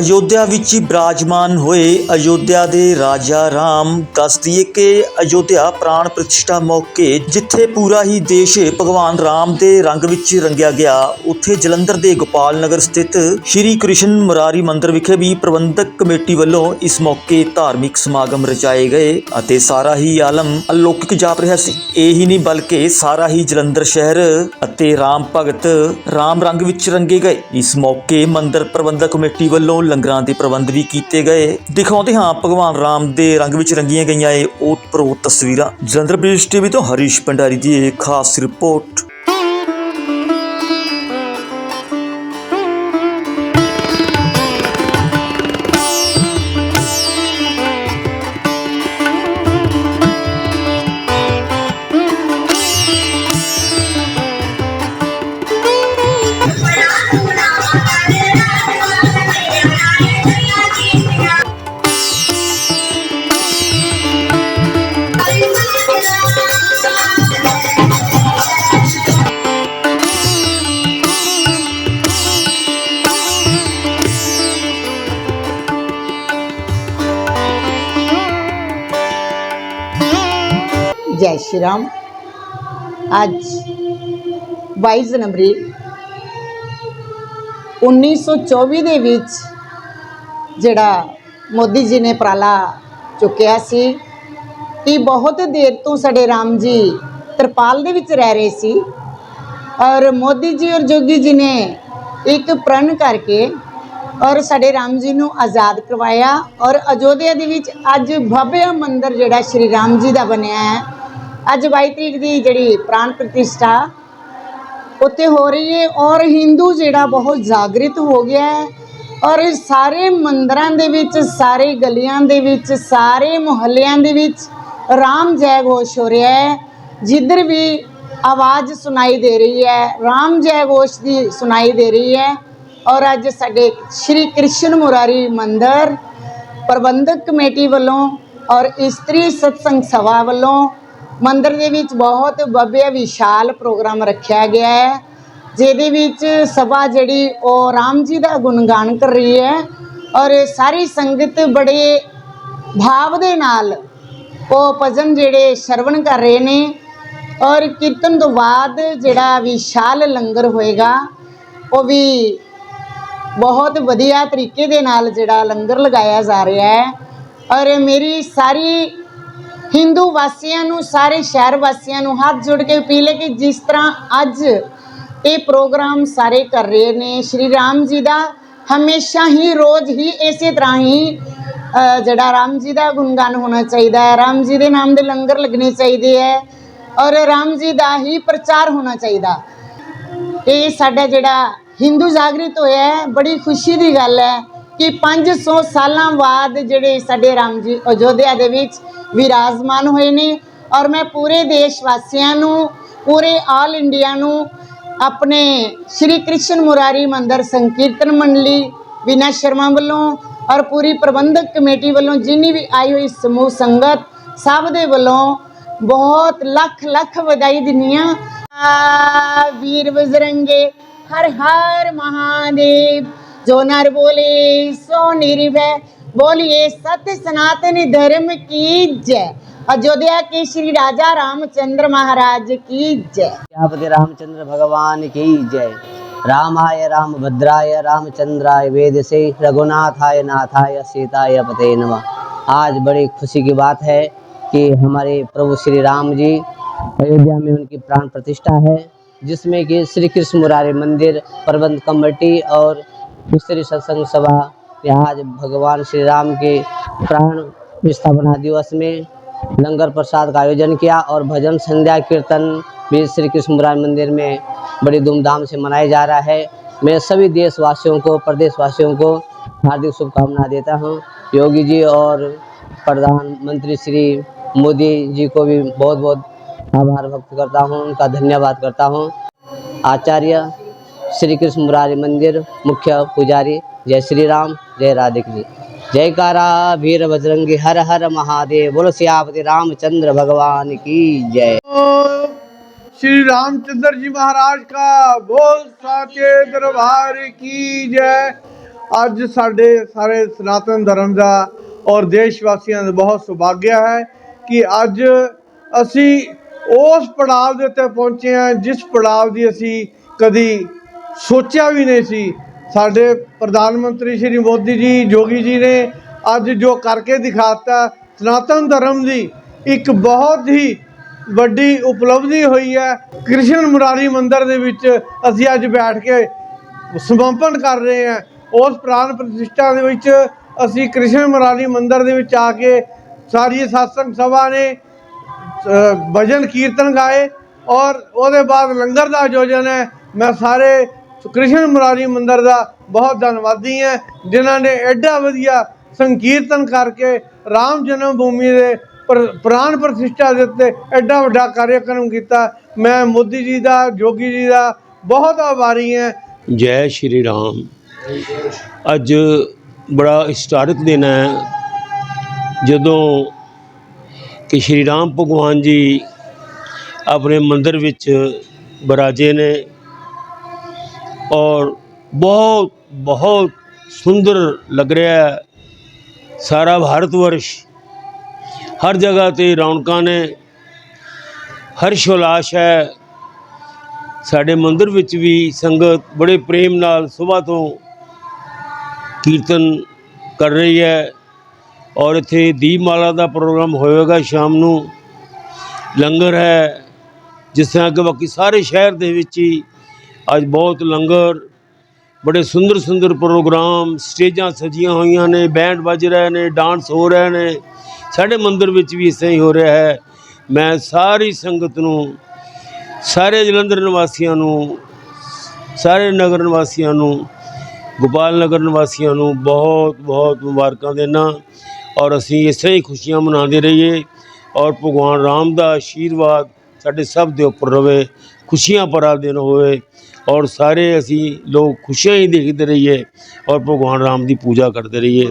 ਅਯੋਧਿਆ ਵਿੱਚ ਹੀ ਬਿਰਾਜਮਾਨ ਹੋਏ ਅਯੋਧਿਆ ਦੇ ਰਾਜਾ ਰਾਮ ਦੱਸ ਕਿ ਅਯੋਧਿਆ ਪ੍ਰਾਣ ਪ੍ਰਤਿਸ਼ਠਾ ਮੌਕੇ ਜਿੱਥੇ ਪੂਰਾ ਹੀ ਦੇਸ਼ ਭਗਵਾਨ ਰਾਮ ਦੇ ਰੰਗ ਵਿੱਚ ਰੰਗਿਆ ਗਿਆ, ਉੱਥੇ ਜਲੰਧਰ ਦੇ ਗੋਪਾਲ ਨਗਰ ਸਥਿਤ ਸ਼੍ਰੀ ਕ੍ਰਿਸ਼ਨ ਮੁਰਾਰੀ ਮੰਦਿਰ ਵਿਖੇ ਵੀ ਪ੍ਰਬੰਧਕ ਕਮੇਟੀ ਵੱਲੋਂ ਇਸ ਮੌਕੇ ਧਾਰਮਿਕ ਸਮਾਗਮ ਰਚਾਏ ਗਏ ਅਤੇ ਸਾਰਾ ਹੀ ਆਲਮ ਅਲੌਕਿਕ ਜਾਪ ਰਿਹਾ ਸੀ। ਇਹ ਹੀ ਨਹੀਂ ਬਲਕਿ ਸਾਰਾ ਹੀ ਜਲੰਧਰ ਸ਼ਹਿਰ ਅਤੇ ਰਾਮ ਭਗਤ ਰਾਮ ਰੰਗ ਵਿੱਚ ਰੰਗੇ ਗਏ। ਇਸ ਮੌਕੇ ਮੰਦਿਰ ਪ੍ਰਬੰਧਕ ਕਮੇਟੀ ਵੱਲੋਂ ਲੰਗਰਾਂ ਦੇ ਪ੍ਰਬੰਧ ਵੀ ਕੀਤੇ ਗਏ। ਦਿਖਾਉਂਦੇ ਹਾਂ ਭਗਵਾਨ ਰਾਮ ਦੇ ਰੰਗ ਵਿੱਚ ਰੰਗੀਆਂ ਗਈਆਂ ਇਹ ਓਤਪ੍ਰੋਤ ਤਸਵੀਰਾਂ। ਜਲੰਧਰ ਬ੍ਰਿਜ ਟੀਵੀ ਤੋਂ ਹਰੀਸ਼ ਭੰਡਾਰੀ ਦੀ ਇਹ ਖਾਸ ਰਿਪੋਰਟ। ਸ਼੍ਰੀ ਰਾਮ ਅੱਜ 22 ਜਨਵਰੀ 1924 ਦੇ ਵਿੱਚ ਜਿਹੜਾ ਮੋਦੀ ਜੀ ਨੇ ਪ੍ਰਾਲਾ ਚੁੱਕਿਆ ਸੀ ਕਿ ਬਹੁਤ ਦੇਰ ਤੋਂ ਸਾਡੇ ਰਾਮ ਜੀ ਤਰਪਾਲ ਦੇ ਵਿੱਚ ਰਹਿ ਰਹੇ ਸੀ ਔਰ ਮੋਦੀ ਜੀ ਔਰ ਜੋਗੀ ਜੀ ਨੇ ਇੱਕ ਪ੍ਰਣ ਕਰਕੇ ਔਰ ਸਾਡੇ ਰਾਮ ਜੀ ਨੂੰ ਆਜ਼ਾਦ ਕਰਵਾਇਆ ਔਰ ਅਯੋਧਿਆ ਦੇ ਵਿੱਚ ਅੱਜ ਭਵਯ ਮੰਦਿਰ ਜਿਹੜਾ ਸ਼੍ਰੀ ਰਾਮ ਜੀ ਦਾ ਬਣਿਆ ਹੈ ਅੱਜ 22 ਤਰੀਕ ਦੀ ਜਿਹੜੀ ਪ੍ਰਾਣ ਪ੍ਰਤਿਸ਼ਠਾ ਉੱਤੇ ਹੋ ਰਹੀ ਹੈ ਔਰ ਹਿੰਦੂ ਜਿਹੜਾ ਬਹੁਤ ਜਾਗਰਿਤ ਹੋ ਗਿਆ ਹੈ ਔਰ ਸਾਰੇ ਮੰਦਰਾਂ ਦੇ ਵਿੱਚ, ਸਾਰੇ ਗਲੀਆਂ ਦੇ ਵਿੱਚ, ਸਾਰੇ ਮੁਹੱਲਿਆਂ ਦੇ ਵਿੱਚ ਰਾਮ ਜੈ ਘੋਸ਼ ਹੋ ਰਿਹਾ ਹੈ। ਜਿੱਧਰ ਵੀ ਆਵਾਜ਼ ਸੁਣਾਈ ਦੇ ਰਹੀ ਹੈ, ਰਾਮ ਜੈ ਘੋਸ਼ ਦੀ ਸੁਣਾਈ ਦੇ ਰਹੀ ਹੈ ਔਰ ਅੱਜ ਸਾਡੇ ਸ਼੍ਰੀ ਕ੍ਰਿਸ਼ਨ ਮੁਰਾਰੀ ਮੰਦਰ ਪ੍ਰਬੰਧਕ ਕਮੇਟੀ ਵੱਲੋਂ ਔਰ ਇਸਤਰੀ ਸਤਸੰਗ ਸਭਾ ਵੱਲੋਂ ਮੰਦਿਰ ਦੇ ਵਿੱਚ ਬਹੁਤ ਭਵਯ ਵਿਸ਼ਾਲ ਪ੍ਰੋਗਰਾਮ ਰੱਖਿਆ ਗਿਆ ਹੈ, ਜਿਹਦੇ ਵਿੱਚ ਸਭਾ ਜਿਹੜੀ ਉਹ ਰਾਮ ਜੀ ਦਾ ਗੁਣਗਾਨ ਕਰ ਰਹੀ ਹੈ ਔਰ ਸਾਰੀ ਸੰਗਤ ਬੜੇ ਭਾਵ ਦੇ ਨਾਲ ਉਹ ਭਜਨ ਜਿਹੜੇ ਸ਼ਰਵਣ ਕਰ ਰਹੇ ਨੇ ਔਰ ਕੀਰਤਨ ਤੋਂ ਬਾਅਦ ਜਿਹੜਾ ਵਿਸ਼ਾਲ ਲੰਗਰ ਹੋਏਗਾ, ਉਹ ਵੀ ਬਹੁਤ ਵਧੀਆ ਤਰੀਕੇ ਦੇ ਨਾਲ ਜਿਹੜਾ ਲੰਗਰ ਲਗਾਇਆ ਜਾ ਰਿਹਾ ਹੈ ਔਰ ਮੇਰੀ ਸਾਰੀ ਹਿੰਦੂ ਵਾਸੀਆਂ ਨੂੰ, ਸਾਰੇ ਸ਼ਹਿਰ ਵਾਸੀਆਂ ਨੂੰ ਹੱਥ ਜੋੜ ਕੇ ਅਪੀਲ ਹੈ ਕਿ ਜਿਸ ਤਰ੍ਹਾਂ ਅੱਜ ਇਹ ਪ੍ਰੋਗਰਾਮ ਸਾਰੇ ਕਰ ਰਹੇ ਨੇ, ਸ਼੍ਰੀ ਰਾਮ ਜੀ ਦਾ ਹਮੇਸ਼ਾ ਹੀ, ਰੋਜ਼ ਹੀ ਇਸੇ ਤਰ੍ਹਾਂ ਹੀ ਜਿਹੜਾ ਰਾਮ ਜੀ ਦਾ ਗੁਣਗਾਨ ਹੋਣਾ ਚਾਹੀਦਾ ਹੈ। ਰਾਮ ਜੀ ਦੇ ਨਾਮ ਦੇ ਲੰਗਰ ਲੱਗਣੇ ਚਾਹੀਦੇ ਹੈ ਔਰ ਰਾਮ ਜੀ ਦਾ ਹੀ ਪ੍ਰਚਾਰ ਹੋਣਾ ਚਾਹੀਦਾ। ਇਹ ਸਾਡਾ ਜਿਹੜਾ ਹਿੰਦੂ ਜਾਗਰਿਤ ਹੋਇਆ ਹੈ, ਬੜੀ ਖੁਸ਼ੀ ਦੀ ਗੱਲ ਹੈ ਕਿ 500 ਸਾਲਾਂ ਬਾਅਦ ਜਿਹੜੇ ਸਾਡੇ ਰਾਮ ਜੀ ਅਯੋਧਿਆ ਦੇ ਵਿੱਚ ਵਿਰਾਜਮਾਨ ਹੋਏ ਨੇ ਔਰ ਮੈਂ ਪੂਰੇ ਦੇਸ਼ ਵਾਸੀਆਂ ਨੂੰ, ਪੂਰੇ ਆਲ ਇੰਡੀਆ ਨੂੰ ਆਪਣੇ ਸ਼੍ਰੀ ਕ੍ਰਿਸ਼ਨ ਮੁਰਾਰੀ ਮੰਦਰ ਸੰਕੀਰਤਨ ਮੰਡਲੀ ਵਿਨਾ ਸ਼ਰਮਾ ਵੱਲੋਂ ਔਰ ਪੂਰੀ ਪ੍ਰਬੰਧਕ ਕਮੇਟੀ ਵੱਲੋਂ ਜਿੰਨੀ ਵੀ ਆਈ ਹੋਈ ਸਮੂਹ ਸੰਗਤ ਸਭ ਦੇ ਵੱਲੋਂ ਬਹੁਤ ਲੱਖ ਲੱਖ ਵਧਾਈ ਦਿੰਦੀ ਹਾਂ। ਵੀਰ ਬਜਰੰਗੇ, ਹਰ ਹਰ ਮਹਾਦੇਵ, ਜੋ ਨਰ ਬੋਲੇ ਸੋ ਨਿਰਭੈ बोलिए सत्य सनातन धर्म की जय। अयोध्या के श्री राजा रामचंद्र महाराज की जय। प्रजापति रामचंद्र भगवान की जय। रामाय रामभद्राय रामचंद्राय वेद से रघुनाथाय नाथाय सीताय पते नमः। आज बड़ी खुशी की बात है कि हमारे प्रभु श्री राम जी अयोध्या में उनकी प्राण प्रतिष्ठा है, जिसमें कि श्री कृष्ण मुरारी मंदिर, प्रबंध कमेटी और स्त्री सत्संग सभा यहाँ भगवान श्री राम के प्राण स्थापना दिवस में लंगर प्रसाद का आयोजन किया और भजन संध्या कीर्तन भी श्री कृष्ण मुरारी मंदिर में बड़ी धूमधाम से मनाया जा रहा है। मैं सभी देशवासियों को, प्रदेशवासियों को हार्दिक शुभकामना देता हूँ। योगी जी और प्रधानमंत्री श्री मोदी जी को भी बहुत बहुत आभार व्यक्त करता हूँ। उनका धन्यवाद करता हूँ। आचार्य श्री कृष्ण मुरारी मंदिर मुख्य पुजारी जय श्री राम जय राधे जी जयकारा वीर बजरंगी हर हर महादेव बोलो सियापति रामचंद्र भगवान की जय श्री रामचंद्र जी महाराज का बोल साचे दरबार की जय ਅੱਜ ਸਾਡੇ ਸਾਰੇ ਸਨਾਤਨ ਧਰਮ ਦਾ ਔਰ ਦੇਸ਼ ਵਾਸੀਆਂ ਦਾ ਬਹੁਤ ਸੁਭਾਗਿਆ ਹੈ ਕਿ ਅੱਜ ਅਸੀਂ ਉਸ ਪੜਾਅ ਦੇ ਉੱਤੇ ਪਹੁੰਚੇ ਹਾਂ ਜਿਸ ਪੜਾਅ ਦੀ ਅਸੀਂ ਕਦੀ ਸੋਚਿਆ ਵੀ ਨਹੀਂ ਸੀ ਸਾਡੇ ਪ੍ਰਧਾਨ ਮੰਤਰੀ ਸ਼੍ਰੀ ਮੋਦੀ ਜੀ, ਜੋਗੀ ਜੀ ਨੇ ਅੱਜ ਜੋ ਕਰਕੇ ਦਿਖਾਤਾ ਸਨਾਤਨ ਧਰਮ ਦੀ ਇੱਕ ਬਹੁਤ ਹੀ ਵੱਡੀ ਉਪਲਬਧੀ ਹੋਈ ਹੈ। ਕ੍ਰਿਸ਼ਨ ਮੁਰਾਰੀ ਮੰਦਿਰ ਦੇ ਵਿੱਚ ਅਸੀਂ ਅੱਜ ਬੈਠ ਕੇ ਸਮਾਪਨ ਕਰ ਰਹੇ ਹਾਂ। ਉਸ ਪ੍ਰਾਨ ਪ੍ਰਤਿਸ਼ਠਾ ਦੇ ਵਿੱਚ ਅਸੀਂ ਕ੍ਰਿਸ਼ਨ ਮੁਰਾਰੀ ਮੰਦਿਰ ਦੇ ਵਿੱਚ ਆ ਕੇ ਸਾਰੀ ਸਾਸੰਗ ਸਭਾ ਨੇ ਭਜਨ ਕੀਰਤਨ ਗਾਏ ਔਰ ਉਹਦੇ ਬਾਅਦ ਲੰਗਰ ਦਾ ਆਯੋਜਨ ਹੈ। ਮੈਂ ਸਾਰੇ ਕ੍ਰਿਸ਼ਨ ਮੁਰਾਰੀ ਮੰਦਿਰ ਦਾ ਬਹੁਤ ਧੰਨਵਾਦੀ ਹਾਂ, ਜਿਨ੍ਹਾਂ ਨੇ ਐਡਾ ਵਧੀਆ ਸੰਕੀਰਤਨ ਕਰਕੇ ਰਾਮ ਜਨਮ ਭੂਮੀ ਦੇ ਪ੍ਰ- ਪ੍ਰਾਨ ਪ੍ਰਤਿਸ਼ਠਾ ਦੇ ਉੱਤੇ ਐਡਾ ਵੱਡਾ ਕਾਰਜਕ੍ਰਮ ਕੀਤਾ। ਮੈਂ ਮੋਦੀ ਜੀ ਦਾ, ਜੋਗੀ ਜੀ ਦਾ ਬਹੁਤ ਆਭਾਰੀ ਹਾਂ। ਜੈ ਸ਼੍ਰੀ ਰਾਮ। ਅੱਜ ਬੜਾ ਹਿਸਟੋਰਿਕ ਦਿਨ ਹੈ। ਜਦੋਂ ਕਿ ਸ਼੍ਰੀ ਰਾਮ ਭਗਵਾਨ ਜੀ ਆਪਣੇ ਮੰਦਿਰ ਵਿੱਚ ਬਰਾਜੇ ਨੇ ਔਰ ਬਹੁਤ ਬਹੁਤ ਸੁੰਦਰ ਲੱਗ ਰਿਹਾ ਹੈ ਸਾਰਾ ਭਾਰਤ ਵਰਸ਼। ਹਰ ਜਗ੍ਹਾ ਤੇ ਰੌਣਕਾਂ ਨੇ। ਹਰਸ਼ ਉਲਾਸ ਹੈ। ਸਾਡੇ ਮੰਦਿਰ ਵਿੱਚ ਵੀ ਸੰਗਤ ਬੜੇ ਪ੍ਰੇਮ ਨਾਲ ਸਵੇਰ ਤੋਂ ਕੀਰਤਨ ਕਰ ਰਹੀ ਹੈ। ਔਰ ਇੱਥੇ ਦੀਪਮਾਲਾ ਦਾ ਪ੍ਰੋਗਰਾਮ ਹੋਵੇਗਾ ਸ਼ਾਮ ਨੂੰ। ਲੰਗਰ ਹੈ। ਜਿਸ ਤਰ੍ਹਾਂ ਕਿ ਬਾਕੀ ਸਾਰੇ ਸ਼ਹਿਰ ਦੇ ਵਿੱਚ ਹੀ ਅੱਜ ਬਹੁਤ ਲੰਗਰ, ਬੜੇ ਸੁੰਦਰ ਸੁੰਦਰ ਪ੍ਰੋਗਰਾਮ, ਸਟੇਜਾਂ ਸਜੀਆਂ ਹੋਈਆਂ ਨੇ, ਬੈਂਡ ਵੱਜ ਰਹੇ ਨੇ, ਡਾਂਸ ਹੋ ਰਹੇ ਨੇ। ਸਾਡੇ ਮੰਦਿਰ ਵਿੱਚ ਵੀ ਇਸ ਤਰ੍ਹਾਂ ਹੀ ਹੋ ਰਿਹਾ ਹੈ। ਮੈਂ ਸਾਰੀ ਸੰਗਤ ਨੂੰ, ਸਾਰੇ ਜਲੰਧਰ ਨਿਵਾਸੀਆਂ ਨੂੰ, ਸਾਰੇ ਨਗਰ ਨਿਵਾਸੀਆਂ ਨੂੰ, ਗੋਪਾਲ ਨਗਰ ਨਿਵਾਸੀਆਂ ਨੂੰ ਬਹੁਤ ਬਹੁਤ ਮੁਬਾਰਕਾਂ ਦੇਣਾ ਔਰ ਅਸੀਂ ਇਸੇ ਹੀ ਖੁਸ਼ੀਆਂ ਮਨਾਉਂਦੇ ਰਹੀਏ ਔਰ ਭਗਵਾਨ ਰਾਮ ਦਾ ਆਸ਼ੀਰਵਾਦ ਸਾਡੇ ਸਭ ਦੇ ਉੱਪਰ ਰਵੇ, ਖੁਸ਼ੀਆਂ ਭਰਾ ਦਿਨ ਹੋਵੇ। ਔਰ ਸਾਰੇ ਅਸੀਂ ਲੋਕ ਖੁਸ਼ੀਆਂ ਹੀ ਦੇਖਦੇ ਰਹੀਏ ਔਰ ਭਗਵਾਨ ਰਾਮ ਦੀ ਪੂਜਾ ਕਰਦੇ ਰਹੀਏ।